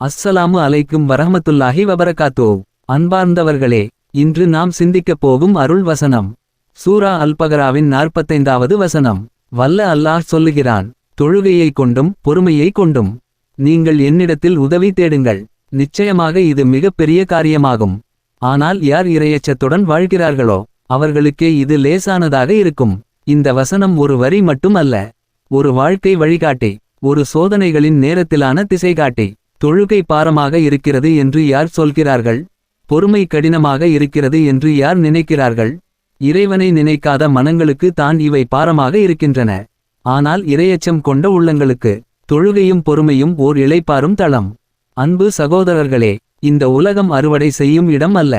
அஸ்ஸலாமு அலைக்கும் வரஹமத்துல்லாஹி வபரகாத்தோ. அன்பார்ந்தவர்களே இன்று நாம் சிந்திக்கப் போகும் அருள் வசனம். சூரா அல்பகராவின் நாற்பத்தைந்தாவது வசனம். வல்ல அல்லாஹ் சொல்லுகிறான் தொழுகையை கொண்டும் பொறுமையை கொண்டும். நீங்கள் என்னிடத்தில் உதவி தேடுங்கள் நிச்சயமாக இது மிகப்பெரிய காரியமாகும். ஆனால் யார் இரையச்சத்துடன் வாழ்கிறார்களோ அவர்களுக்கே இது லேசானதாக இருக்கும். இந்த வசனம் ஒரு வரி மட்டும் அல்ல ஒரு வாழ்க்கை வழிகாட்டி ஒரு சோதனைகளின் நேரத்திலான திசைகாட்டி. தொழுகை பாரமாக இருக்கிறது என்று யார் சொல்கிறார்கள்? பொறுமை கடினமாக இருக்கிறது என்று யார் நினைக்கிறார்கள்? இறைவனை நினைக்காத மனங்களுக்கு தான் இவை பாரமாக இருக்கின்றன. ஆனால் இரையச்சம் கொண்ட உள்ளங்களுக்கு தொழுகையும் பொறுமையும் ஓர் இளைப்பாரும் தளம். அன்பு சகோதரர்களே இந்த உலகம் அறுவடை செய்யும் இடம் அல்ல.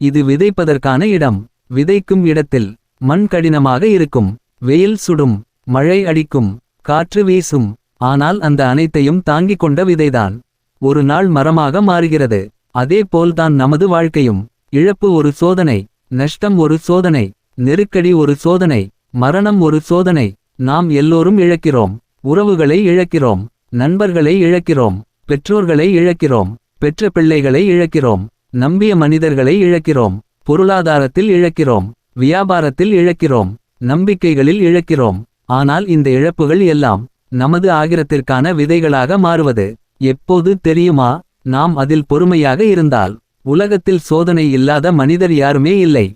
இது விதைப்பதற்கான இடம். விதைக்கும் இடத்தில் மண் கடினமாக இருக்கும். வெயில் சுடும். மழை அடிக்கும். காற்று வீசும். ஆனால் அந்த அனைத்தையும் தாங்கிக் கொண்ட விதைதான். ஒரு நாள் மரமாக மாறுகிறது. அதே போல்தான் நமது வாழ்க்கையும். இழப்பு ஒரு சோதனை நஷ்டம் ஒரு சோதனை நெருக்கடி ஒரு சோதனை மரணம் ஒரு சோதனை. நாம் எல்லோரும் இழக்கிறோம். உறவுகளை இழக்கிறோம். நண்பர்களை இழக்கிறோம். பெற்றோர்களை இழக்கிறோம். பெற்ற பிள்ளைகளை இழக்கிறோம். நம்பிய மனிதர்களை இழக்கிறோம். பொருளாதாரத்தில் இழக்கிறோம். வியாபாரத்தில் இழக்கிறோம். நம்பிக்கைகளில் இழக்கிறோம். ஆனால் இந்த இழப்புகள் எல்லாம் நமது ஆகிரத்திற்கான விதைகளாக மாறுவது. எப்போது தெரியுமா? நாம் அதில் பொறுமையாக இருந்தால் உலகத்தில் சோதனை இல்லாத மனிதர் யாருமே இல்லை.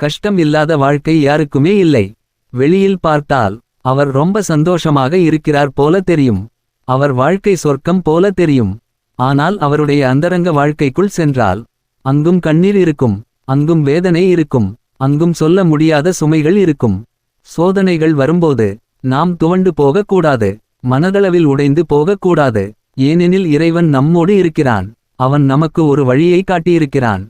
கஷ்டம் இல்லாத வாழ்க்கை யாருக்குமே இல்லை. வெளியில் பார்த்தால் அவர் ரொம்ப சந்தோஷமாக இருக்கிறார் போல தெரியும். அவர் வாழ்க்கை சொர்க்கம் போல தெரியும். ஆனால் அவருடைய அந்தரங்க வாழ்க்கைக்குள் சென்றால் அங்கும் கண்ணீர் இருக்கும் அங்கும் வேதனை இருக்கும் அங்கும் சொல்ல முடியாத சுமைகள் இருக்கும். சோதனைகள் வரும்போது நாம் துவண்டு போகக்கூடாது மனதளவில் உடைந்து போகக்கூடாது. ஏனெனில் இறைவன் நம்மோடு இருக்கிறான். அவன் நமக்கு ஒரு வழியை காட்டியிருக்கிறான்.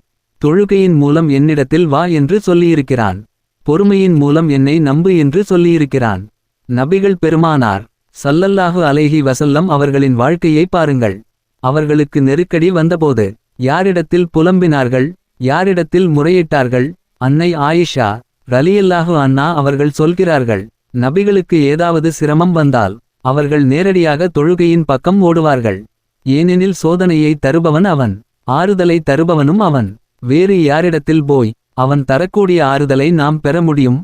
தொழுகையின் மூலம் என்னிடத்தில் வா என்று சொல்லியிருக்கிறான். பொறுமையின் மூலம் என்னை நம்பு என்று சொல்லியிருக்கிறான். நபிகள் பெருமானார் சல்லல்லாஹு அலைஹி வசல்லம் அவர்களின் வாழ்க்கையை பாருங்கள். அவர்களுக்கு நெருக்கடி வந்தபோது யாரிடத்தில் புலம்பினார்கள் யாரிடத்தில் முறையிட்டார்கள் அன்னை ஆயிஷா ரலியல்லாஹு அண்ணா அவர்கள் சொல்கிறார்கள் நபிகளுக்கு ஏதாவது சிரமம் வந்தால் அவர்கள் நேரடியாக தொழுகையின் பக்கம் ஓடுவார்கள். ஏனெனில் சோதனையை தருபவன் அவன் ஆறுதலை தருபவனும் அவன். வேறு யாரிடத்தில் போய் அவன் தரக்கூடிய ஆறுதலை நாம் பெற முடியும்.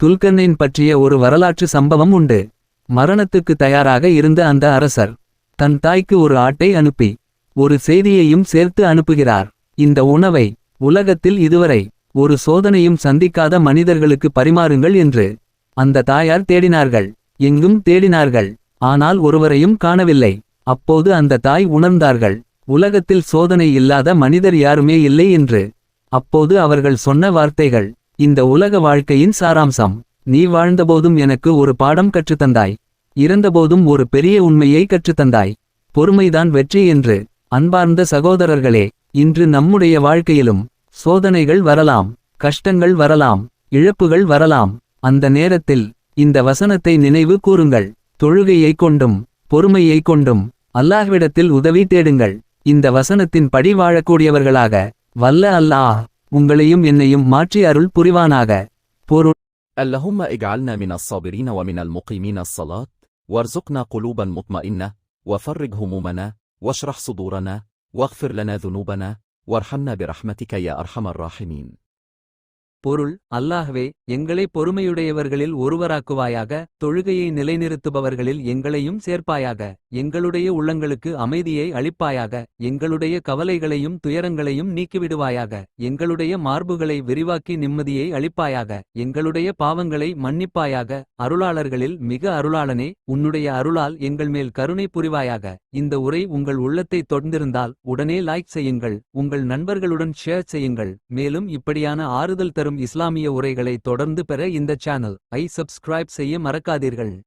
துல்கர்னைன் பற்றிய ஒரு வரலாற்று சம்பவம் உண்டு. மரணத்துக்கு தயாராக இருந்த அந்த அரசர் தன் தாய்க்கு ஒரு ஆட்டை அனுப்பி ஒரு செய்தியையும் சேர்த்து அனுப்புகிறார். இந்த உணவை உலகத்தில் இதுவரை ஒரு சோதனையும் சந்திக்காத மனிதர்களுக்கு பரிமாறுங்கள் என்று அந்த தாயார் தேடினார்கள். எங்கும் தேடினார்கள். ஆனால் ஒருவரையும் காணவில்லை. அப்போது அந்த தாய் உணர்ந்தார்கள் உலகத்தில் சோதனை இல்லாத மனிதர் யாருமே இல்லை என்று. அப்போது அவர்கள் சொன்ன வார்த்தைகள் இந்த உலக வாழ்க்கையின் சாராம்சம். நீ வாழ்ந்தபோதும் எனக்கு ஒரு பாடம் கற்றுத்தந்தாய். இறந்தபோதும் ஒரு பெரிய உண்மையை கற்றுத்தந்தாய். பொறுமைதான் வெற்றி என்று. அன்பார்ந்த சகோதரர்களே இன்று நம்முடைய வாழ்க்கையிலும் சோதனைகள் வரலாம் கஷ்டங்கள் வரலாம் இழப்புகள் வரலாம். அந்த நேரத்தில் இந்த வசனத்தை நினைவு கூறுங்கள். தொழுகையை கொண்டும் பொறுமையை கொண்டும் அல்லாஹ்விடத்தில் உதவி தேடுங்கள் இந்த வசனத்தின் படி வாழக்கூடியவர்களாக வல்ல அல்லாஹ் உங்களையும் என்னையும் மாற்றி அருள் புரிவானாக பொருள் اللهم اجعلنا من الصابرين ومن المقيمين الصلاة وارزقنا قلوبا مطمئنة وفرج همومنا واشرح صدورنا واغفر لنا ذنوبنا وارحمنا برحمتك يا أرحم الراحمين பொருள் அல்லாஹ்வே எங்களை பொறுமையுடையவர்களில் ஒருவராக்குவாயாக தொழுகையை நிலைநிறுத்துபவர்களில் எங்களையும் சேர்ப்பாயாக எங்களுடைய உள்ளங்களுக்கு அமைதியை அளிப்பாயாக எங்களுடைய கவலைகளையும் துயரங்களையும் நீக்கிவிடுவாயாக எங்களுடைய மார்புகளை விரிவாக்கி நிம்மதியை அளிப்பாயாக எங்களுடைய பாவங்களை மன்னிப்பாயாக அருளாளர்களில் மிக அருளாளனே உன்னுடைய அருளால் எங்கள் மேல் கருணை புரிவாயாக இந்த உரை உங்கள் உள்ளத்தை தொடர்ந்திருந்தால் உடனே லைக் செய்யுங்கள் உங்கள் நண்பர்களுடன் ஷேர் செய்யுங்கள் மேலும் இப்படியான ஆறுதல் தரும் இஸ்லாமிய உரைகளை தொடர்ந்து பெற இந்த சேனல் ஐ சப்ஸ்கிரைப் செய்ய மறக்காதீர்கள்.